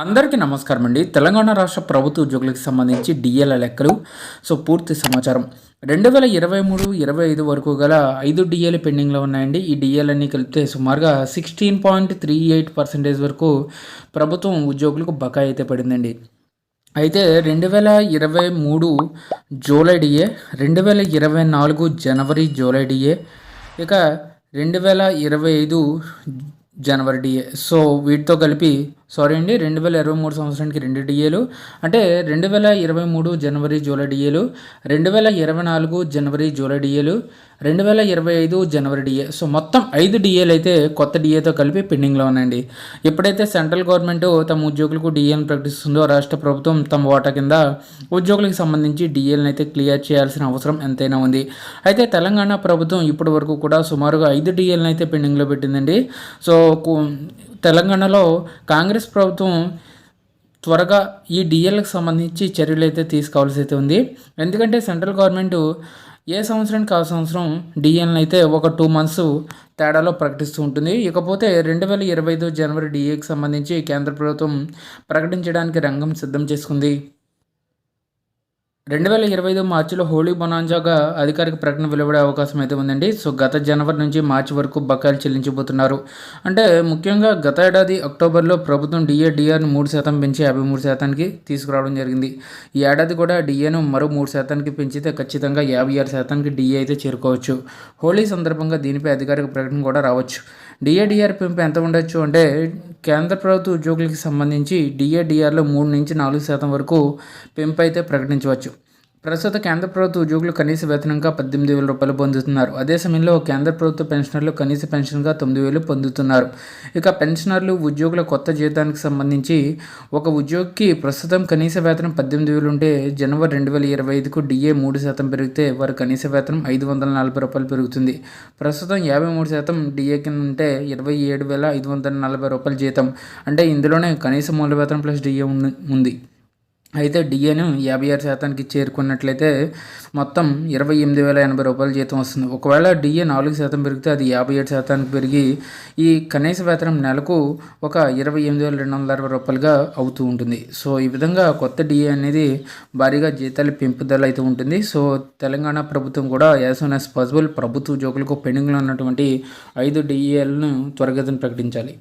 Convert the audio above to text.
అందరికీ నమస్కారం అండి. తెలంగాణ రాష్ట్ర ప్రభుత్వ ఉద్యోగులకు సంబంధించి డిఎల్ లెక్కలు. సో పూర్తి సమాచారం. రెండు వేల ఇరవై మూడు ఇరవై ఐదు వరకు గల ఐదు డిఏలు పెండింగ్లో ఉన్నాయండి. ఈ డిఎల్ అన్ని కలిపితే సుమారుగా sixteen point three eight percentage వరకు ప్రభుత్వం ఉద్యోగులకు బకాయి అయితే పడిందండి. అయితే రెండు వేల ఇరవై మూడు జూలై డిఏ రెండు వేల ఇరవై నాలుగు జనవరి జూలై డిఏ ఇక రెండు వేల ఇరవై ఐదు జనవరి డిఏ సో వీటితో కలిపి సారీ అండి రెండు వేల ఇరవై మూడు సంవత్సరానికి రెండు డిఏలు అంటే రెండు వేల ఇరవై మూడు జనవరి జూలై డిఏలు రెండు వేల ఇరవై నాలుగు జనవరి జూలై డిఏలు రెండు వేల ఇరవై ఐదు జనవరి డిఏ సో మొత్తం ఐదు డిఏలు అయితే కొత్త డిఏతో కలిపి పెండింగ్లో ఉన్నాయండి. ఎప్పుడైతే సెంట్రల్ గవర్నమెంట్ తమ ఉద్యోగులకు డిఏను ప్రకటిస్తుందో రాష్ట్ర ప్రభుత్వం తమ వాటా కింద ఉద్యోగులకు సంబంధించి డిఏలను అయితే క్లియర్ చేయాల్సిన అవసరం ఎంతైనా ఉంది. అయితే తెలంగాణ ప్రభుత్వం ఇప్పటి వరకు కూడా సుమారుగా ఐదు డిఏలను అయితే పెండింగ్లో పెట్టిందండి. సో తెలంగాణలో కాంగ్రెస్ ప్రభుత్వం త్వరగా ఈ డిఎల్కి సంబంధించి చర్యలు అయితే తీసుకోవాల్సి అయితే ఉంది. ఎందుకంటే సెంట్రల్ గవర్నమెంట్ ఏ సంవత్సరానికి ఆ సంవత్సరం డిఎల్ని అయితే ఒక టూ మంత్స్ తేడాలో ప్రకటిస్తూ ఉంటుంది. ఇకపోతే రెండు వేల ఇరవై ఐదు జనవరి డిఏకి సంబంధించి కేంద్ర ప్రభుత్వం ప్రకటించడానికి రంగం సిద్ధం చేసుకుంది. రెండు వేల ఇరవై ఐదు మార్చిలో హోలీ బొనాంజాగా అధికారిక ప్రకటన వెలువడే అవకాశం అయితే ఉందండి. సో గత జనవరి నుంచి మార్చి వరకు బకాయిలు చెల్లించబోతున్నారు. అంటే ముఖ్యంగా గత ఏడాది అక్టోబర్లో ప్రభుత్వం డిఏ మూడు శాతం పెంచి యాభై మూడు శాతానికి తీసుకురావడం జరిగింది. ఈ ఏడాది కూడా డిఏను మరో మూడు శాతానికి పెంచితే ఖచ్చితంగా యాభై ఆరు శాతానికి డిఏ అయితే చేరుకోవచ్చు. హోలీ సందర్భంగా దీనిపై అధికారిక ప్రకటన కూడా రావచ్చు. డిఏడిఆర్ పెంపు ఎంత ఉండొచ్చు అంటే కేంద్ర ప్రభుత్వ ఉద్యోగులకు సంబంధించి డిఏడిఆర్లో మూడు నుంచి నాలుగు శాతం వరకు పెంపు అయితే ప్రకటించవచ్చు. ప్రస్తుత కేంద్ర ప్రభుత్వ ఉద్యోగులు కనీస వేతనంగా పద్దెనిమిది వేల రూపాయలు పొందుతున్నారు. అదే సమయంలో కేంద్ర ప్రభుత్వ పెన్షనర్లు కనీస పెన్షన్గా తొమ్మిది వేలు పొందుతున్నారు. ఇక పెన్షనర్లు ఉద్యోగుల కొత్త జీతానికి సంబంధించి ఒక ఉద్యోగికి ప్రస్తుతం కనీస వేతనం పద్దెనిమిది వేలు ఉంటే జనవరి రెండు వేల ఇరవై ఐదుకు డిఏ మూడు శాతం పెరిగితే వారి కనీస వేతనం ఐదు వందల నలభై రూపాయలు పెరుగుతుంది. ప్రస్తుతం యాభై మూడు శాతం డిఏ కింద ఉంటే ఇరవై ఏడు వేల ఐదు వందల నలభై రూపాయల జీతం. అంటే ఇందులోనే కనీస మూల వేతనం ప్లస్ డిఏ ఉంది అయితే డిఏను యాభై ఆరు శాతానికి చేరుకున్నట్లయితే మొత్తం ఇరవై ఎనిమిది వేల ఎనభై రూపాయల జీతం వస్తుంది. ఒకవేళ డిఏ నాలుగు శాతం పెరిగితే అది యాభై ఏడు శాతానికి పెరిగి ఈ కనీస వేతనం నెలకు ఒక ఇరవై ఎనిమిది వేల రెండు వందల అరవై రూపాయలుగా అవుతూ ఉంటుంది. సో ఈ విధంగా కొత్త డిఏ అనేది భారీగా జీతాల పెంపుదల అయితే ఉంటుంది. సో తెలంగాణ ప్రభుత్వం కూడా యాజ్ సూన్ యాజ్ పాసిబుల్ ప్రభుత్వ ఉద్యోగులకు పెండింగ్లో ఉన్నటువంటి ఐదు డిఏలను త్వరగతిని ప్రకటించాలి.